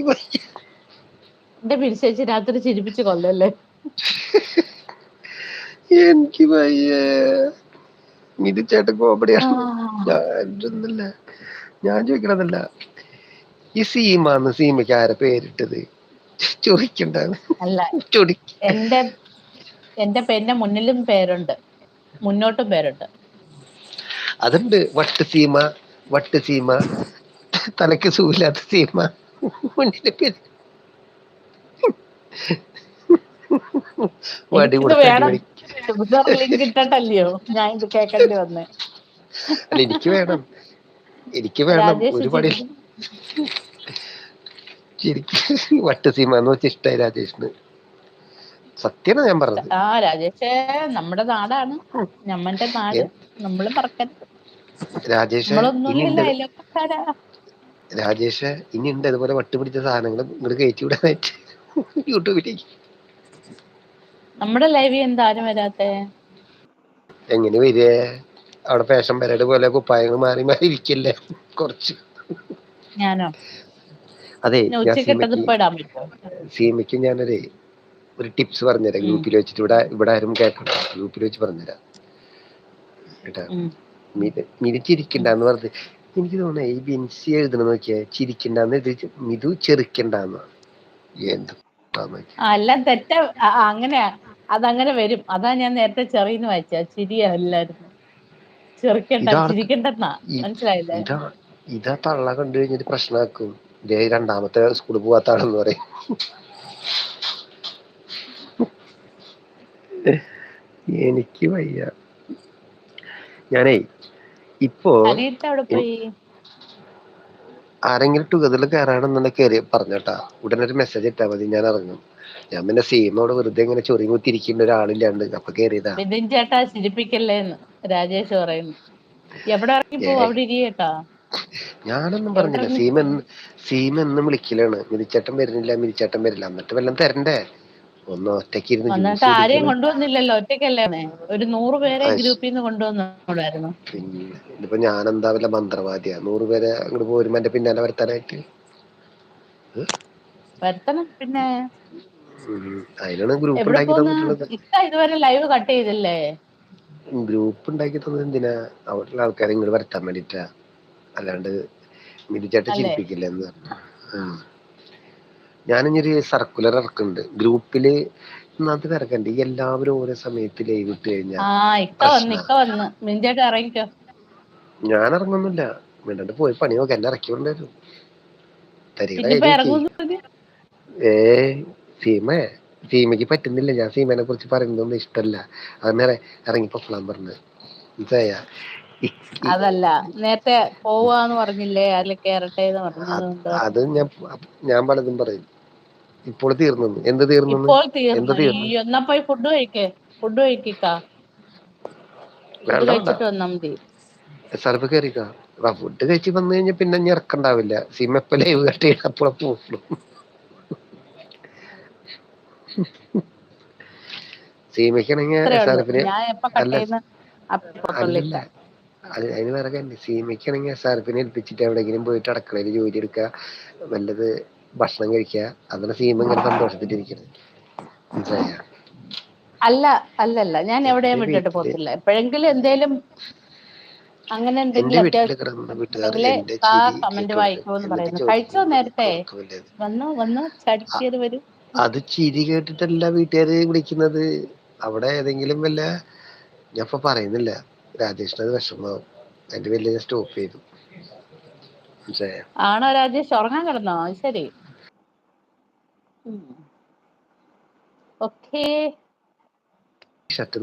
വയ്യ. എന്റെ ബിൻസേച്ചി രാത്രി ചിരിപ്പിച്ച് കൊല്ലല്ലേ? എനിക്ക് വയ്യ. ഇത് ചേട്ടൻ കോമഡിയാണ്. ആ. ഞാൻ ചോദിക്കണതല്ല. ഈ സീമാന്ന് സീമയ്ക്ക് ആരെ പേരിട്ടത്? ചോദിക്കണ്ടാണ് എന്റെ എന്റെ പേരിന്റെ മുന്നിലും പേരുണ്ട്. മുന്നോട്ടും പേരുണ്ട്. അതുണ്ട്. വട്ട് സീമ വട്ട് സീമ. തലക്ക് സൂലാത്ത സീമ. എനിക്ക് വേണം. എനിക്ക് വേണം. ഒരുപാട് ഒരു പണി ചിരിക്കും. ശരിക്കും വട്ട് സീമ എന്ന് വെച്ച് ഇഷ്ടായി രാജേഷിന്. സത്യമാണ് ഞാൻ പറഞ്ഞത്. ആ രാജേഷ് നമ്മുടെ നാടാണ്. ഞമ്മന്റെ നാട്. നമ്മൾ പറക്കരുത്. രാജേഷ് നമ്മളൊന്നും ഇനി ഉണ്ട് അയലോക്കാരാ രാജേഷ് ഇനി ഉണ്ട് അതുപോലെ വട്ടുപിടിച്ച സാധനങ്ങൾ ഇങ്ങോട്ട് കയറ്റി വിടാനായിട്ട് യൂട്യൂബിലേക്ക്. നമ്മുടെ ലൈവിൽ എന്താരും വരാത്തെ? എങ്ങനെ വരിക? അവിടെ ഫാഷൻ പരേഡ് പോലെ കുപ്പായങ്ങൾ മാറി മാറി ഇരിക്കില്ലേ? കുറച്ച്. ഞാനോ? അതെ സീമയ്ക്ക് ഞാനൊരു ഒരു ടിപ്സ് പറഞ്ഞുതരാം. ഗ്രൂപ്പിൽ വെച്ചിട്ട് ഇവിടെ ഇവിടെ ആരും കേൾക്കണം ഗ്രൂപ്പിൽ വെച്ച് പറഞ്ഞുതരാം. കേട്ടാ? മിനിറ്റ് ഇരിക്കണ്ടെന്ന് മിതു ചിരിക്കണ്ടെന്ന് പറഞ്ഞത് എനിക്ക് തോന്നുന്നു ഈ ബിൻസി എഴുതണ നോക്കിയാ ചിരിക്കണ്ടെന്ന് എഴുതി മിതു ചെറുക്കണ്ടെന്ന്. അല്ല തെറ്റ ആ, അതങ്ങനെ വരും. അതാ ഞാൻ നേരത്തെ ചെറിയെന്ന് വായിച്ച ചിരിയല്ലായിരുന്നു ചെറുക്കണ്ട ചിരിക്കണ്ടെന്നാ? മനസ്സിലായില്ലേ? ഇതാ ഇതാ തള്ള കണ്ടു കഴിഞ്ഞിട്ട് പ്രശ്നമാക്കും ഇതേ രണ്ടാമത്തെ സ്കൂളിൽ പോവാത്താണെന്ന് പറയും. എനിക്ക് വയ്യ. ഞാനേ ഇപ്പോ ആരെങ്കിലും ടുഗതിൽ കയറാണെന്നുണ്ടെങ്കിൽ കയറി പറഞ്ഞോട്ടാ. ഉടനെ ഒരു മെസ്സേജ് ഇട്ടാ മതി ഞാൻ ഇറങ്ങും. ഞാൻ പിന്നെ സീമോട് വെറുതെ ഇങ്ങനെ ചൊറി കുത്തിരിക്കേണ്ട ഒരാളില്ലാണ്ട് അപ്പൊ കയറിയതാ ചേട്ടാ ചിരിപ്പിക്കല്ലേന്ന് രാജേഷ് പറയുന്നു. എവിടെ അവിടെ ഞാനൊന്നും പറഞ്ഞില്ല. സീമ സീമ എന്നും വിളിക്കലാണ്. മിനിച്ചേട്ടൻ വരുന്നില്ല മിനിച്ചേട്ടൻ വരില്ല. എന്നിട്ട് വല്ലതും തരണ്ടേ? ഒന്ന് ഒറ്റയ്ക്ക് ഇരുന്ന് എന്നിട്ട് ആരെയും കൊണ്ടുവന്നില്ലല്ലോ ഒറ്റയ്ക്കല്ലേ ഒരു നൂറ് പേരെ ഗ്രൂപ്പിൽ നിന്ന് കൊണ്ടുവന്നിട്ടുണ്ടായിരുന്നു പിന്നെ ഇതിപ്പോ ഞാൻ എന്താ വല്ല മന്ത്രവാദിയാ? നൂറ് പേരെ അങ്ങോട്ട് പോരും എന്റെ പിന്നാലെ വരുത്താനായിട്ട്. വരുത്തണം പിന്നെ. അതിനാണ് ഗ്രൂപ്പ് ഉണ്ടാക്കി തന്നിട്ടുള്ളത്. ഇതുവരെ ലൈവ് കട്ട് ചെയ്തില്ലേ? ഗ്രൂപ്പ് ഉണ്ടാക്കി തന്നത് എന്തിനാ? അവിടെയുള്ള ആൾക്കാരെ ഇങ്ങോട്ട് വരുത്താൻ വേണ്ടിട്ടാ. അല്ലാണ്ട് മിതിച്ചേട്ട ചിരിപ്പിക്കില്ലെന്ന് പറഞ്ഞു. ഞാനിഞ്ഞൊരു സർക്കുലർ ഇറക്കുന്നുണ്ട്. ഗ്രൂപ്പിൽ അത് ഇറക്കണ്ട ഈ എല്ലാവരും ഓരോ സമയത്ത് ലൈവ് ഇട്ട് കഴിഞ്ഞാൽ ഞാൻ ഇറങ്ങുന്നില്ല. മിണ്ടാണ്ട് പോയി പണി നോക്കി. എന്നെ ഇറങ്ങുന്നു ഏ സീമ സീമയ്ക്ക് പറ്റുന്നില്ല. ഞാൻ സീമനെ കുറിച്ച് പറയുന്നതൊന്നും ഇഷ്ടല്ല. അന്നേരം ഇറങ്ങിപ്പോളാൻ പറഞ്ഞത് മനസ്സിലായ? അതല്ല. നേരത്തെ പോവാന്ന് പറഞ്ഞില്ലേ? അതിൽ കേറട്ടെ എന്ന് പറഞ്ഞത് അത് ഞാൻ ഞാൻ പലതും പറയും. ഇപ്പോൾ തീർന്നു എന്ത് ഇപ്പോൾ എന്ത് തീർന്നു? എന്നാ പോയി ഫുഡ് കഴിക്കേ. ഫുഡ് കഴിക്കിക്ക. ഫുഡ് വേണ്ട വേണ്ട കഴിച്ചിട്ട് വന്നാ മതി. സർഫ് കയറിക്ക ഫുഡ് കഴിച്ച് വന്നു കഴിഞ്ഞാൽ പിന്നെ ഇനി ഇറക്കണ്ടാവില്ല. സീമ എപ്പ ലൈവ് കട്ട് അപ്പോഴെ പോകുള്ളൂ സീമയ്ക്കാണെങ്കിൽ അത്രേ ഉള്ളൂ. സർഫിന് ഞാൻ എപ്പ കട്ട് അല്ല ചെയ്യുന്ന അത് അതിന് വേറെ കാര്യം സീമയ്ക്കാണെങ്കിൽ സർഫിനെ ഏൽപ്പിച്ചിട്ട് എവിടെയെങ്കിലും പോയിട്ട് അടക്കളയിൽ ജോലി എടുക്കുക വല്ലത് ഭക്ഷണം കഴിക്കുക അതാണ് സീമ ഇങ്ങനെ സന്തോഷത്തിട്ടിരിക്കുന്നത് മനസ്സിലായ? അല്ല അല്ലല്ല. ഞാൻ എവിടെയും വിട്ടിട്ട് പോകത്തില്ല. എപ്പോഴെങ്കിലും എന്തേലും അങ്ങനെ എന്തെങ്കിലും കമന്റ് വായിക്കുമെന്ന് പറയുന്നു. കഴിച്ചോ നേരത്തെ? ഉറക്കമില്ലേ വന്നു വന്നു? ചടിക്കേറി വരൂ. അത് ചിരി കേട്ടിട്ടല്ല വീട്ടുകാര് വിളിക്കുന്നത്. അവിടെ ഏതെങ്കിലും വല്ല ഞാൻ ഇപ്പൊ പറയുന്നില്ല. രാജേഷിന് അത് വിഷമാവും അതിന്റെ വലിയ സ്റ്റോപ്പ് ചെയ്തു. ആണോ രാജേഷ്? ഉറങ്ങാൻ കിടന്നോ? ശരി. ഓക്കേ.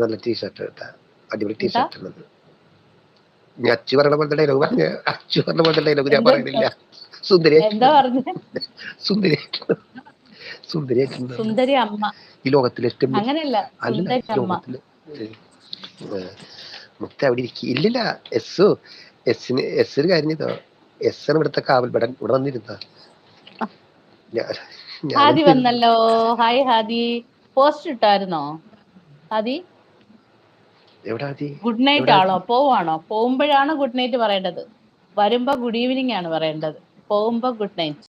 നല്ല ടീഷർട്ട് എടുത്താ അടിപൊളി ടീഷർട്ട് ഉള്ളത് ഞാൻ അച്ചു പറഞ്ഞ പോലത്തെ ഡയലോഗ് പറഞ്ഞ അച്ചു പറഞ്ഞ പോലത്തെ ഡയലോഗ് ഞാൻ? പറയുന്നില്ല. സുന്ദരി സുന്ദരി സുന്ദരി അമ്മ. ഈ ലോകത്തിലെ ഏറ്റവും അങ്ങനെയല്ല. ലോകത്തിൽ മുക്ത അവിടെ ഇരിക്കും. ഇല്ലില്ല എസ് എസ്സിന് എസ് ഒരു കാര്യം ചെയ്തോ? എസ് ആണ് ഇവിടുത്തെ കാവൽ ഇവിടെ ഇവിടെ വന്നിരുന്ന? ഹാദി വന്നല്ലോ. ഹായ് ഹാദി. പോസ്റ്റ് ഇട്ടായിരുന്നോ? ഹാദി? ഗുഡ് നൈറ്റ് ആണോ പോവാണോ? പോകുമ്പോഴാണ് ഗുഡ് നൈറ്റ് പറയേണ്ടത്. വരുമ്പോ ഗുഡ് ഈവനിങ് ആണ് പറയേണ്ടത്. പോകുമ്പോ ഗുഡ് നൈറ്റ്.